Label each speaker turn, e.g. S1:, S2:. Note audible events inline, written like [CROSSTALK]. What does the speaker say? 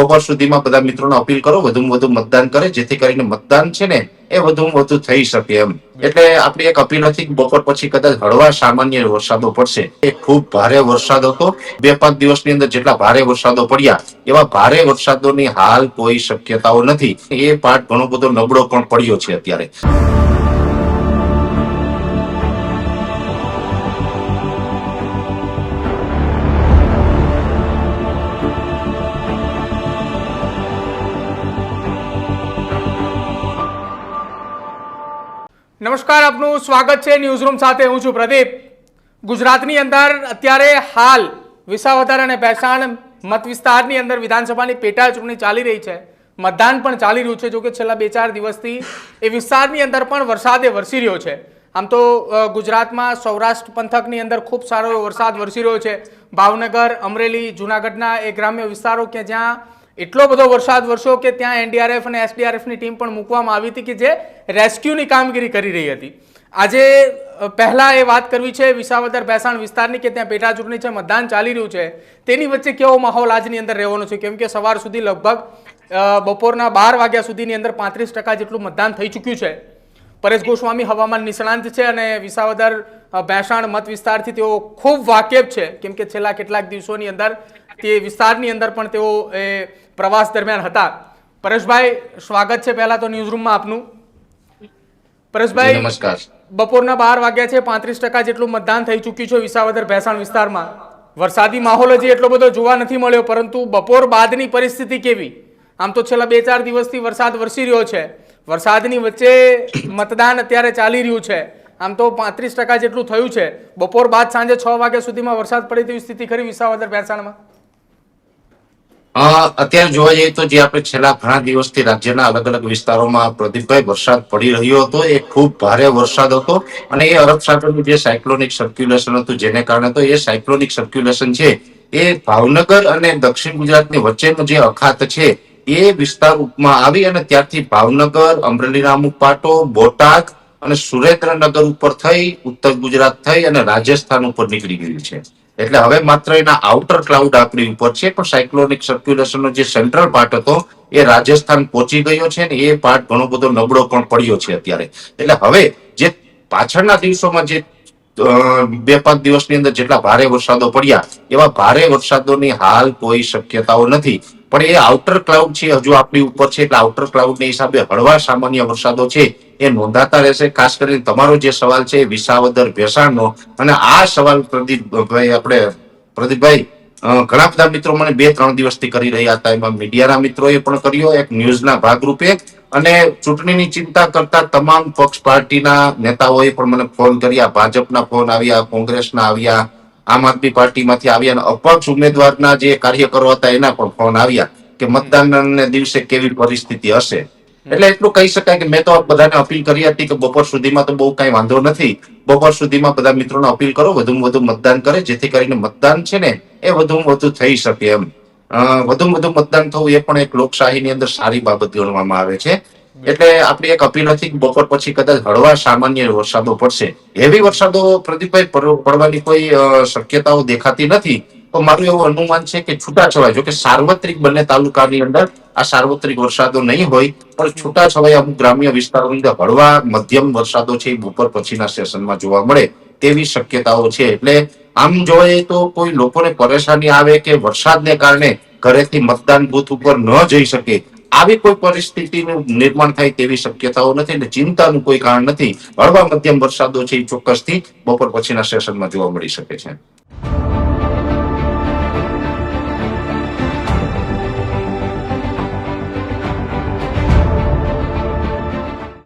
S1: બપોર સુધીમાં બધા મિત્રોને અપીલ કરો વધુમાં વધુ મતદાન કરે જેથી કરીને મતદાન છે ને એ વધુમાં વધુ થઈ શકે એમ. એટલે આપણી એક અપીલ હતી કે બપોર પછી કદાચ હળવા સામાન્ય વરસાદો પડશે. એ ખૂબ ભારે વરસાદ હતો. બે પાંચ દિવસની અંદર જેટલા ભારે વરસાદો પડ્યા એવા ભારે વરસાદોની હાલ કોઈ શક્યતાઓ નથી. એ પાઠ ઘણો બધો નબળો પણ પડ્યો છે અત્યારે.
S2: નમસ્કાર, આપનું સ્વાગત છે ન્યૂઝરૂમ સાથે. હું છું પ્રદીપ. ગુજરાતની અંદર અત્યારે હાલ વિસાવદર અને ભેસાણ મત વિસ્તારની અંદર વિધાનસભાની પેટા ચૂંટણી ચાલી રહી છે. મતદાન પણ ચાલી રહ્યું છે, જો કે છેલ્લા બે ચાર દિવસથી એ વિસ્તારની અંદર પણ વરસાદે વરસી રહ્યો છે. આમ તો ગુજરાતમાં સૌરાષ્ટ્ર પંથકની અંદર ખૂબ સારો વરસાદ વરસી રહ્યો છે. ભાવનગર, અમરેલી, જૂનાગઢના એ ગ્રામ્ય વિસ્તારો કે જ્યાં એટલો બધો વરસાદ વરસ્યો કે ત્યાં એનડીઆરએફ અને એસડીઆરએફની ટીમ પણ મૂકવામાં આવી હતી કે જે રેસ્ક્યુની કામગીરી કરી રહી હતી. આજે પહેલાં એ વાત કરવી છે વિસાવદર ભેસાણ વિસ્તારની કે ત્યાં પેટા ચૂંટણી છે, મતદાન ચાલી રહ્યું છે. તેની વચ્ચે કેવો માહોલ આજની અંદર રહેવાનો છે? કેમ કે સવાર સુધી લગભગ બપોરના બાર વાગ્યા સુધીની અંદર પાંત્રીસ ટકા જેટલું મતદાન થઈ ચૂક્યું છે. પરેશ ગોસ્વામી હવામાન નિષ્ણાંત છે અને વિસાવદર ભેસાણ મત વિસ્તારથી તેઓ ખૂબ વાકેફ છે. કેમ કે છેલ્લા કેટલાક દિવસોની અંદર તે વિસ્તારની અંદર પણ તેઓ એ પ્રવાસ દરમિયાન હતા. પરેશભાઈ સ્વાગત છે પહેલા તો ન્યૂઝરૂમમાં આપનું. પરેશભાઈ
S1: નમસ્કાર.
S2: બપોરના બાર વાગ્યા છે પાંત્રીસ ટકા જેટલું મતદાન થઈ ચૂક્યું છે વિસાવદર ભેસાણ વિસ્તારમાં. વરસાદી માહોલ હજી એટલો બધો જોવા નથી મળ્યો પરંતુ બપોર બાદની પરિસ્થિતિ કેવી? આમ તો છેલ્લા બે ચાર દિવસથી વરસાદ વરસી રહ્યો છે. વરસાદની વચ્ચે [COUGHS] મતદાન અત્યારે ચાલી રહ્યું છે. આમ તો પાંત્રીસ ટકા જેટલું થયું છે. બપોર બાદ સાંજે છ વાગ્યા સુધીમાં વરસાદ પડે તેવી સ્થિતિ ખરી વિસાવદર ભેસાણમાં?
S1: અત્યારે જોવા જઈએ તો જે આપણે છેલ્લા ઘણા દિવસથી રાજ્યના અલગ અલગ વિસ્તારોમાં પ્રદીપભાઈ વરસાદ પડી રહ્યો હતો. એ ખૂબ ભારે વરસાદ હતો અને એ અરબ સાગરનું જે સાયક્લોનિક સર્ક્યુલેશન હતું જેને કારણે તો એ સાયક્લોનિક સર્ક્યુલેશન છે એ ભાવનગર અને દક્ષિણ ગુજરાતની વચ્ચેનો જે અખાત છે એ વિસ્તારમાં આવી અને ત્યારથી ભાવનગર, અમરેલીના અમુક પાટો બોટાદ અને સુરેન્દ્રનગર ઉપર થઈ, ઉત્તર ગુજરાત થઈ અને રાજસ્થાન ઉપર નીકળી ગયું છે. એટલે હવે માત્ર એના આઉટર ક્લાઉડ આપણી ઉપર છે, પણ સાયક્લોનિક સર્ક્યુલેશનનો જે સેન્ટ્રલ પાર્ટ હતો, એ રાજસ્થાન પહોંચી ગયો છે ને એ પાર્ટ ઘણો બધો નબળો પણ પડ્યો છે અત્યારે. એટલે હવે જે પાછળના દિવસોમાં જે બે પાંચ દિવસની અંદર જેટલા ભારે વરસાદો પડ્યા, એવા ભારે વરસાદોની હાલ કોઈ શક્યતાઓ નથી. પણ એ આઉટર ક્લાઉડ છે, હજુ આપણી ઉપર છે, એટલે આઉટર ક્લાઉડની હિસાબે હળવા સામાન્ય વરસાદો છે, એ નોંધાતા રહેશે, ખાસ કરીને તમારો જે સવાલ છે વિસાવદર ભેસાણનો. અને આ સવાલ પ્રદીપભાઈ આપણે, પ્રદીપભાઈ ઘણા બધા મિત્રો મને બે, ત્રણ દિવસથી કરી રહ્યા હતા, એમાં મીડિયાના મિત્રોએ પણ કર્યો, એક ન્યૂઝના ભાગરૂપે. અને ચૂંટણીની ચિંતા કરતા તમામ પક્ષ પાર્ટીના નેતાઓએ પણ મને ફોન કર્યા, ભાજપના ફોન આવ્યા, કોંગ્રેસના આવ્યા આમ આદમી પાર્ટીમાંથી આવ્યા અપક્ષ ઉમેદવારના જે કાર્યકરો હતા એના પણ ફોન આવ્યા કે મતદાનને દિવસે કેવી પરિસ્થિતિ હશે? એટલે એટલું કહી શકાય કે મેં તો બધાને અપીલ કરી હતી કે બપોર સુધીમાં તો બહુ કઈ વાંધો નથી. બપોર સુધીમાં બધા મિત્રોને અપીલ કરો વધુમાં વધુ મતદાન કરે જેથી કરીને મતદાન છે ને એ વધુમાં વધુ થઈ શકે એમ. વધુમાં વધુ મતદાન થવું એ પણ એક લોકશાહીની અંદર સારી બાબત ગણવામાં આવે છે. એટલે આપણી એક અપીલ હતી બપોર પછી કદાચ હળવા સામાન્ય વરસાદો પડશે. હેવી વરસાદો પ્રદીપભાઈ પડવાની કોઈ શક્યતાઓ દેખાતી નથી. તો મારું એવું અનુમાન છે કે છૂટાછવાય જો કે સાર્વત્રિક બંને તાલુકાની અંદર આ સાર્વત્રિક વરસાદો નહીં હોય, પણ છૂટાછવાયા અમુક ગ્રામ્ય વિસ્તારોની અંદર હળવા, મધ્યમ વરસાદો છે એ બપોર પછીના સેશનમાં જોવા મળે તેવી શક્યતાઓ છે. એટલે આમ જોઈએ તો કોઈ લોકોને પરેશાની આવે કે વરસાદને કારણે ઘરેથી મતદાન બુથ ઉપર ન જઈ શકે આવી કોઈ પરિસ્થિતિનું નિર્માણ થાય તેવી શક્યતાઓ નથી એટલે ચિંતાનું કોઈ કારણ નથી. હળવા મધ્યમ વરસાદો છે એ ચોક્કસથી બપોર પછીના સેશનમાં જોવા મળી શકે છે.